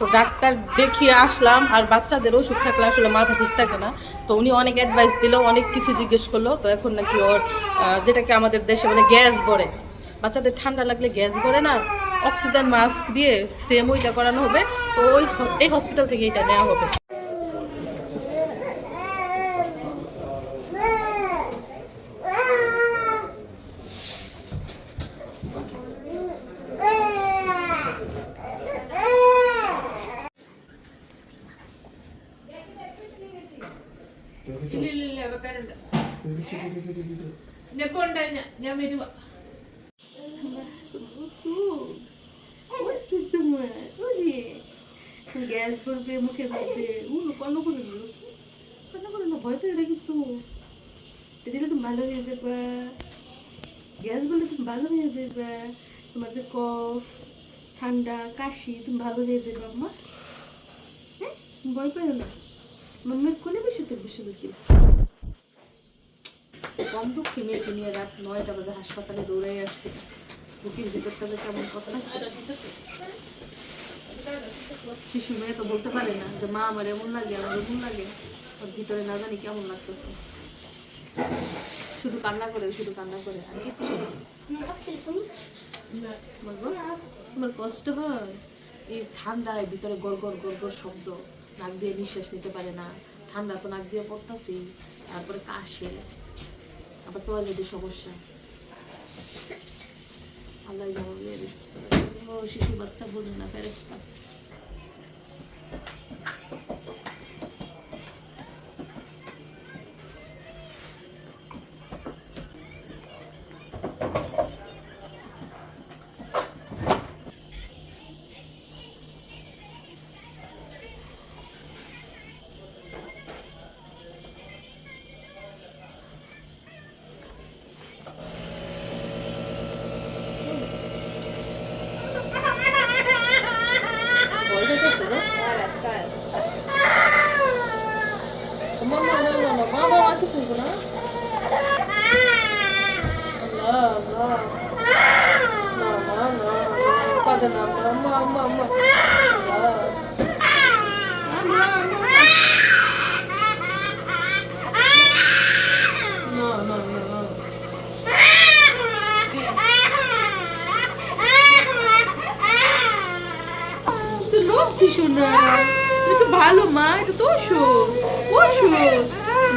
তো ডাক্তার দেখিয়ে আসলাম, আর বাচ্চাদের ওষুধ থাকলে আসলে মাথা ঠিক থাকে না। তো উনি অনেক অ্যাডভাইস দিল, অনেক কিছু জিজ্ঞেস করল। তো এখন নাকি ওর যেটাকে আমাদের দেশে মানে গ্যাস বড়ে বাচ্চাদের ঠান্ডা লাগলে গ্যাস বড়ে না অক্সিজেন মাস্ক দিয়ে সেম ওইটা করানো হবে। তো ওই এই হসপিটাল থেকে এটা নেওয়া হবে। നെപ്പോണ്ട ഞാൻ വരുവാ গ্যাস পড়বে মুখে পড়বে উনো কন্ন করে দিল কন্ন করে না ভয় পেয়ে কিন্তু এদিকে তুমি ভালো হয়ে যাবে গ্যাস বলে তুমি ভালো হয়ে যাবে তোমার যে কফ ঠান্ডা কাশি তুমি ভালো হয়ে যাবে আম্মা হ্যাঁ তুমি ভয় পেয়ে না মাম্মার কোলে বসে থাকবে শুধু কি কম দুঃখী নিয়ে রাত নয়টা বাজে হাসপাতালে দৌড়াই আসছি। বুকের ভিতরটা কেমন কথা শিশু মেয়ে তো বলতে পারে না যে, মা, আমার এমন লাগে, আমার এমন লাগে। ওর ভিতরে না জানি কেমন লাগতেছে। শুধু কান্না করে, শুধু কান্না করে, আর কষ্ট হয়? এই ঠান্ডায় ভিতরে গড় গড় গড় গড় শব্দ, নাক দিয়ে নিঃশ্বাস নিতে পারে না। ঠান্ডা তো নাক দিয়ে পড়তাছি তারপরে কাশে। আবার টয়লেটের সমস্যা। আল্লাহ ও শিশু বাচ্চা বোঝে না ফেরেস্তা না না? তুই তো ভালো মা এটা তো ওষুধ ওষুধ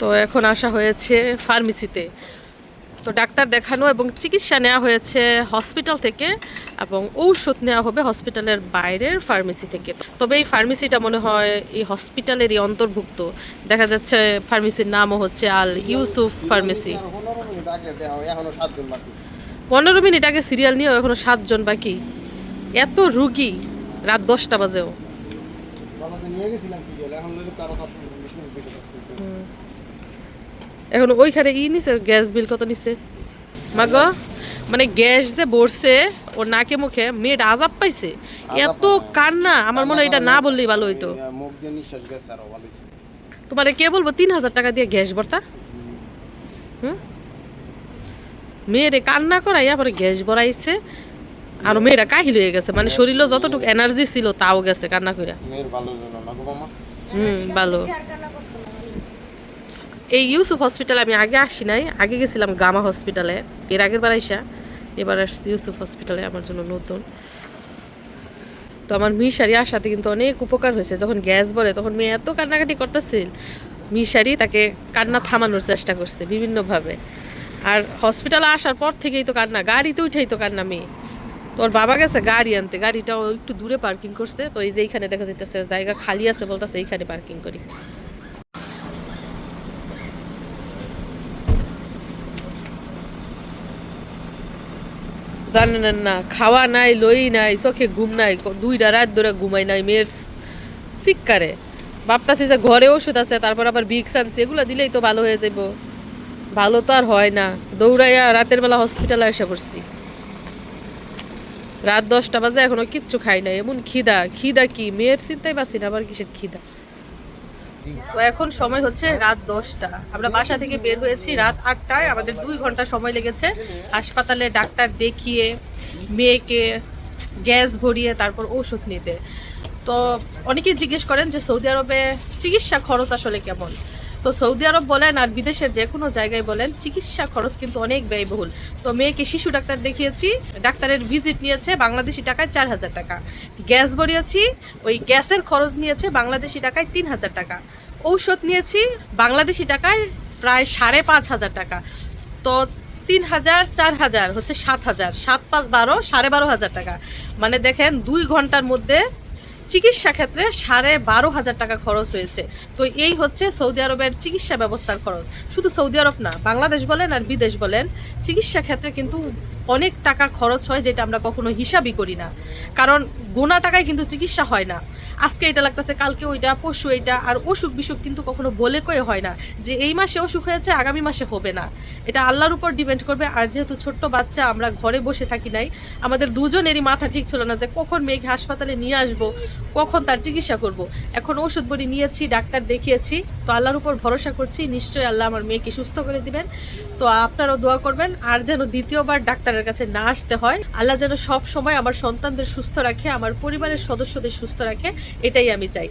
তো এখন আসা হয়েছে ফার্মেসিতে তো ডাক্তার দেখানো এবং চিকিৎসা নেওয়া হয়েছে হসপিটাল থেকে এবং ঔষধ নেওয়া হবে হসপিটালের বাইরের ফার্মেসি থেকে। তবে এই ফার্মেসিটা মনে হয় এই হসপিটালেরই অন্তর্ভুক্ত। দেখা যাচ্ছে ফার্মেসির নামও হচ্ছে আল ইউসুফ ফার্মেসি পনেরো মিনিট আগে সিরিয়াল নিয়েও এখনও সাতজন বাকি। এত রুগী রাত দশটা বাজেও। নিয়ে গেছিলাম সিরিয়াল এখন তারা দশ মিনিট বিশ মিনিট বেশি থাকতে এখন ওইখানে ই নিছে গ্যাস বিল কত নিছে? মাগ মানে গ্যাস যে বসছে ওর নাকে মুখে মেয়েটা আজাব পাইছে। এত কান্না আমার মনে হয় এটা না বললেই ভালো হইতো। তোমারে কে বলব তিন হাজার টাকা দিয়ে গ্যাস ভরতা? হুম? মেয়েরে কান্না করাইয়া পরে গ্যাস ভরাইছে আর মেয়েরা কাহিল হয়ে গেছে। মানে শরীরে যতটুকু এনার্জি ছিল তাও গেছে কান্না কইরা। হুম ভালো। এই ইউসুফ হসপিটালে আমি আগে আসি নাই, আগে গেছিলাম গামা হসপিটালে, এর আগের বার আইসা, এবার আসছি ইউসুফ হসপিটালে, আমার জন্য নতুন। তো আমার মিশারি আসাতে কিন্তু অনেক উপকার হয়েছে, যখন গ্যাস ভরে তখন মেয়ে এত কান্নাকাটি করতেছিল, মিশারি তাকে কান্না থামানোর চেষ্টা করছে বিভিন্নভাবে। আর হসপিটালে আসার পর থেকেই তো কান্না, গাড়িতে উঠেই তো কান্না মেয়ে। তোর বাবা গেছে গাড়ি আনতে, গাড়িটাও একটু দূরে পার্কিং করছে, তো এই যে এইখানে দেখা যাইতেছে, জায়গা খালি আছে বলতেছে, এইখানে পার্কিং করি। জানেন না খাওয়া নাই, লই নাই, চোখে ঘুম নাই দুইটা রাত ধরে ঘুমাই নাই, মেয়ের শিক্ষারে। ভাবতাছি যে ঘরে ওষুধ আছে, তারপর আবার ভিক্স আনছি, এগুলো দিলেই তো ভালো হয়ে যাইব। ভালো তো আর হয় না। দৌড়াইয়া রাতের বেলা হসপিটালে এসে পড়ছি। রাত দশটা বাজে, এখনও কিচ্ছু খাই নাই। এমন খিদা। খিদা কি? মেয়ের চিন্তাই পাচ্ছি না, আবার কিসের খিদা? তো এখন সময় হচ্ছে রাত দশটা। আমরা বাসা থেকে বের হয়েছি রাত আটটায়। আমাদের দুই ঘণ্টা সময় লেগেছে। হাসপাতালে ডাক্তার দেখিয়ে, মেয়েকে গ্যাস ভরিয়ে তারপর ওষুধ নিতে। তো অনেকেই জিজ্ঞেস করেন যে সৌদি আরবে চিকিৎসা খরচ আসলে কেমন? তো সৌদি আরব বলেন আর বিদেশের যে কোনো জায়গায় বলেন, চিকিৎসা খরচ কিন্তু অনেক ব্যয়বহুল। তো মেয়েকে শিশু ডাক্তার দেখিয়েছি, ডাক্তারের ভিজিট নিয়েছে বাংলাদেশি টাকায় চার হাজার টাকা। গ্যাস ভরিয়েছি ওই গ্যাসের খরচ নিয়েছে বাংলাদেশি টাকায় তিন হাজার টাকা। ঔষধ নিয়েছি, বাংলাদেশি টাকায় প্রায় সাড়ে পাঁচ হাজার টাকা। তো তিন হাজার, চার হাজার, হচ্ছে সাত হাজার, সাত পাঁচ বারো, সাড়ে বারো হাজার টাকা। মানে দেখেন, দুই ঘণ্টার মধ্যে চিকিৎসা ক্ষেত্রে সাড়ে বারো হাজার টাকা খরচ হয়েছে। তো এই হচ্ছে সৌদি আরবের চিকিৎসা ব্যবস্থার খরচ। শুধু সৌদি আরব না, বাংলাদেশ বলেন আর বিদেশ বলেন, চিকিৎসা ক্ষেত্রে কিন্তু অনেক টাকা খরচ হয় যেটা আমরা কখনো হিসাবই করি না। কারণ গোনা টাকায় কিন্তু চিকিৎসা হয় না। আজকে এটা লাগতেছে, কালকে ওইটা, পরশু এইটা, আর অসুখ বিসুখ কিন্তু কখনো বলে কয়ে হয় না যে এই মাসে অসুখ হয়েছে, আগামী মাসে হবে না। এটা আল্লাহর উপর ডিপেন্ড করবে। আর যেহেতু ছোট্ট বাচ্চা, আমরা ঘরে বসে থাকি নাই, আমাদের দুজনেরই মাথা ঠিক ছিল না যে কখন মেয়েকে হাসপাতালে নিয়ে আসব কখন তার চিকিৎসা করব? এখন ওষুধ বড়ি নিয়েছি, ডাক্তার দেখিয়েছি। তো আল্লাহর উপর ভরসা করছি, নিশ্চয়ই আল্লাহ আমার মেয়েকে সুস্থ করে দিবেন। তো আপনারাও দোয়া করবেন, আর যেন দ্বিতীয়বার ডাক্তারের কাছে না আসতে হয়। আল্লাহ যেন সব সময় আমার সন্তানদের সুস্থ রাখে, আমার পরিবারের সদস্যদের সুস্থ রাখে, এটাই আমি চাই।